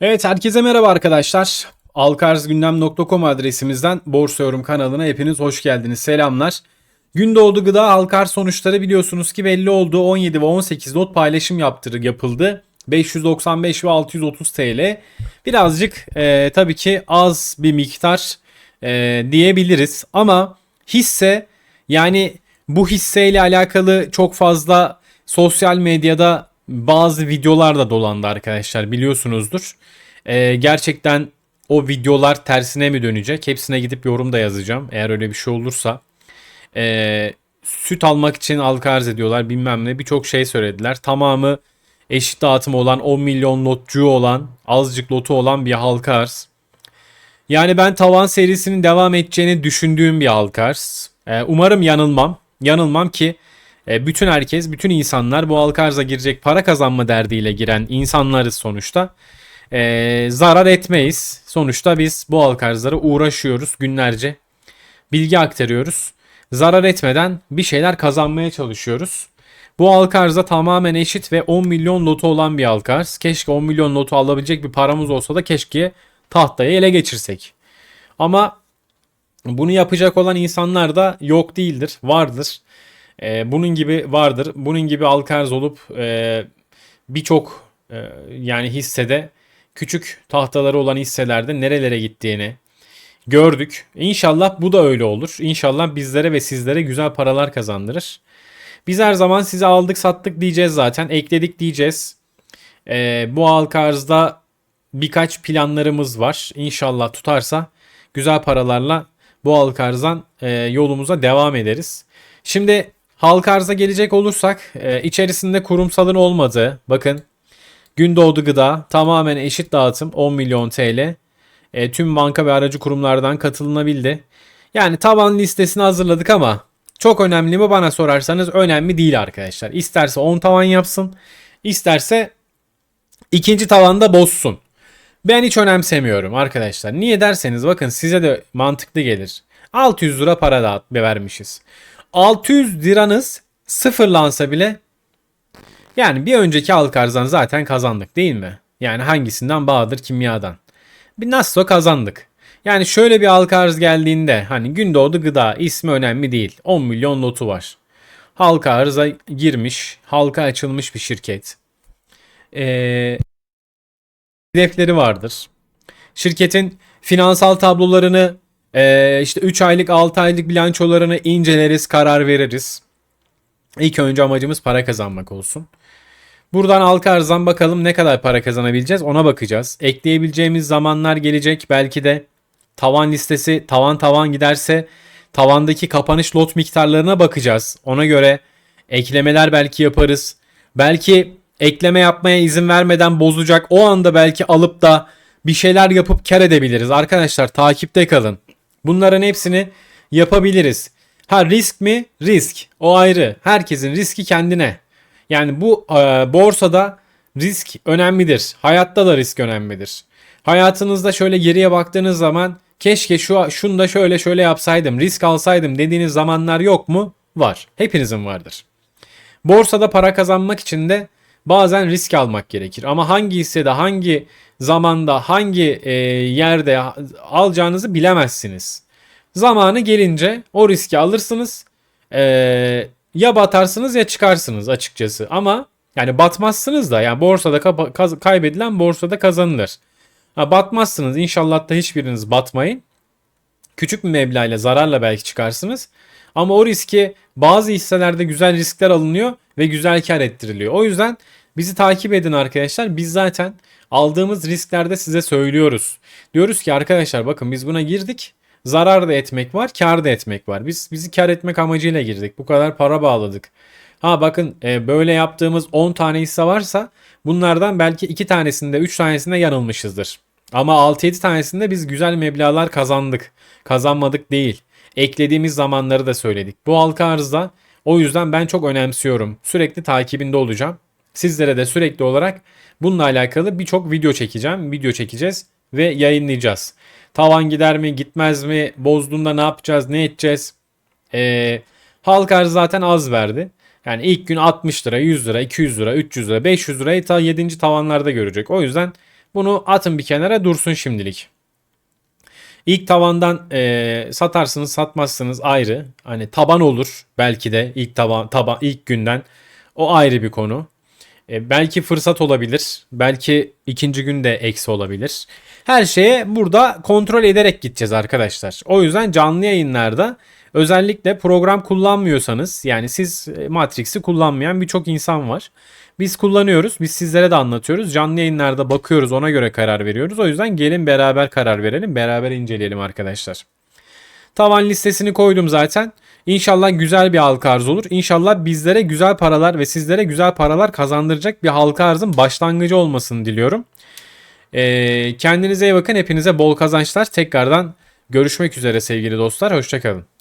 Evet herkese merhaba arkadaşlar. Alkarzgündem.com adresimizden Borsa Yorum kanalına hepiniz hoş geldiniz. Selamlar. Gündoğdu gıda halkar sonuçları biliyorsunuz ki belli oldu. 17 ve 18 lot paylaşım yaptırı yapıldı. 595 ve 630 TL. Birazcık e, tabii ki az bir miktar e, diyebiliriz. Ama hisse yani bu hisseyle alakalı çok fazla sosyal medyada bazı videolar da dolandı arkadaşlar biliyorsunuzdur. Ee, gerçekten o videolar tersine mi dönecek? Hepsine gidip yorum da yazacağım eğer öyle bir şey olursa. Ee, süt almak için halka arz ediyorlar bilmem ne birçok şey söylediler. Tamamı eşit dağıtım olan 10 milyon lotçu olan azıcık lotu olan bir halka arz. Yani ben tavan serisinin devam edeceğini düşündüğüm bir halka arz. Ee, umarım yanılmam. Yanılmam ki e, bütün herkes, bütün insanlar bu halka arza girecek para kazanma derdiyle giren insanlarız sonuçta. E, zarar etmeyiz. Sonuçta biz bu halka arzlara uğraşıyoruz günlerce. Bilgi aktarıyoruz. Zarar etmeden bir şeyler kazanmaya çalışıyoruz. Bu halka arza tamamen eşit ve 10 milyon lotu olan bir halka arz. Keşke 10 milyon lotu alabilecek bir paramız olsa da keşke tahtayı ele geçirsek. Ama bunu yapacak olan insanlar da yok değildir, vardır. E, bunun gibi vardır. Bunun gibi alkarz olup e, birçok e, yani hissede küçük tahtaları olan hisselerde nerelere gittiğini gördük. İnşallah bu da öyle olur. İnşallah bizlere ve sizlere güzel paralar kazandırır. Biz her zaman size aldık sattık diyeceğiz zaten. Ekledik diyeceğiz. E, bu halka arzda birkaç planlarımız var. İnşallah tutarsa güzel paralarla bu halka arzdan e, yolumuza devam ederiz. Şimdi halka arza gelecek olursak e, içerisinde kurumsalın olmadığı bakın Gündoğdu Gıda tamamen eşit dağıtım 10 milyon TL. E, tüm banka ve aracı kurumlardan katılınabildi. Yani taban listesini hazırladık ama çok önemli mi bana sorarsanız önemli değil arkadaşlar. İsterse 10 tavan yapsın, isterse ikinci tavanda bozsun. Ben hiç önemsemiyorum arkadaşlar. Niye derseniz bakın size de mantıklı gelir. 600 lira para dağıt vermişiz. 600 liranız sıfırlansa bile yani bir önceki halk arzdan zaten kazandık değil mi? Yani hangisinden Bahadır Kimya'dan. Bir nasıl kazandık. Yani şöyle bir halka arz geldiğinde hani Gündoğdu Gıda ismi önemli değil. 10 milyon notu var. Halka arıza girmiş, halka açılmış bir şirket. Ee, hedefleri vardır. Şirketin finansal tablolarını ee, işte 3 aylık 6 aylık bilançolarını inceleriz karar veririz. İlk önce amacımız para kazanmak olsun. Buradan halka arzdan bakalım ne kadar para kazanabileceğiz ona bakacağız. Ekleyebileceğimiz zamanlar gelecek belki de tavan listesi tavan tavan giderse tavandaki kapanış lot miktarlarına bakacağız. Ona göre eklemeler belki yaparız. Belki ekleme yapmaya izin vermeden bozacak o anda belki alıp da bir şeyler yapıp kar edebiliriz. Arkadaşlar takipte kalın. Bunların hepsini yapabiliriz. Ha risk mi? Risk. O ayrı. Herkesin riski kendine. Yani bu e, borsada risk önemlidir. Hayatta da risk önemlidir. Hayatınızda şöyle geriye baktığınız zaman keşke şu şunu da şöyle şöyle yapsaydım, risk alsaydım dediğiniz zamanlar yok mu? Var. Hepinizin vardır. Borsada para kazanmak için de bazen risk almak gerekir. Ama hangi hissede, hangi zamanda, hangi e, yerde alacağınızı bilemezsiniz. Zamanı gelince o riski alırsınız. E, ya batarsınız ya çıkarsınız açıkçası. Ama yani batmazsınız da yani borsada ka- kaybedilen borsada kazanılır. Ha, batmazsınız inşallah da hiçbiriniz batmayın. Küçük bir meblağ zararla belki çıkarsınız. Ama o riski bazı hisselerde güzel riskler alınıyor ve güzel kar ettiriliyor. O yüzden bizi takip edin arkadaşlar. Biz zaten aldığımız risklerde size söylüyoruz. Diyoruz ki arkadaşlar bakın biz buna girdik. Zarar da etmek var, kar da etmek var. Biz bizi kar etmek amacıyla girdik. Bu kadar para bağladık. Ha bakın e, böyle yaptığımız 10 tane hisse varsa bunlardan belki 2 tanesinde 3 tanesinde yanılmışızdır. Ama 6-7 tanesinde biz güzel meblalar kazandık. Kazanmadık değil. Eklediğimiz zamanları da söyledik. Bu halka arzda o yüzden ben çok önemsiyorum. Sürekli takibinde olacağım. Sizlere de sürekli olarak bununla alakalı birçok video çekeceğim. Video çekeceğiz ve yayınlayacağız. Tavan gider mi gitmez mi? Bozduğunda ne yapacağız ne edeceğiz? Ee, halk arz zaten az verdi. Yani ilk gün 60 lira, 100 lira, 200 lira, 300 lira, 500 lirayı ta 7. tavanlarda görecek. O yüzden Bunu atın bir kenara dursun şimdilik. İlk tavandan e, satarsınız satmazsınız ayrı. Hani taban olur belki de ilk taban, taban ilk günden. O ayrı bir konu. E, belki fırsat olabilir. Belki ikinci günde eksi olabilir. Her şeye burada kontrol ederek gideceğiz arkadaşlar. O yüzden canlı yayınlarda özellikle program kullanmıyorsanız yani siz e, Matrix'i kullanmayan birçok insan var. Biz kullanıyoruz. Biz sizlere de anlatıyoruz. Canlı yayınlarda bakıyoruz ona göre karar veriyoruz. O yüzden gelin beraber karar verelim. Beraber inceleyelim arkadaşlar. Tavan listesini koydum zaten. İnşallah güzel bir halka arz olur. İnşallah bizlere güzel paralar ve sizlere güzel paralar kazandıracak bir halka arzın başlangıcı olmasını diliyorum. Ee, kendinize iyi bakın. Hepinize bol kazançlar. Tekrardan görüşmek üzere sevgili dostlar. Hoşçakalın.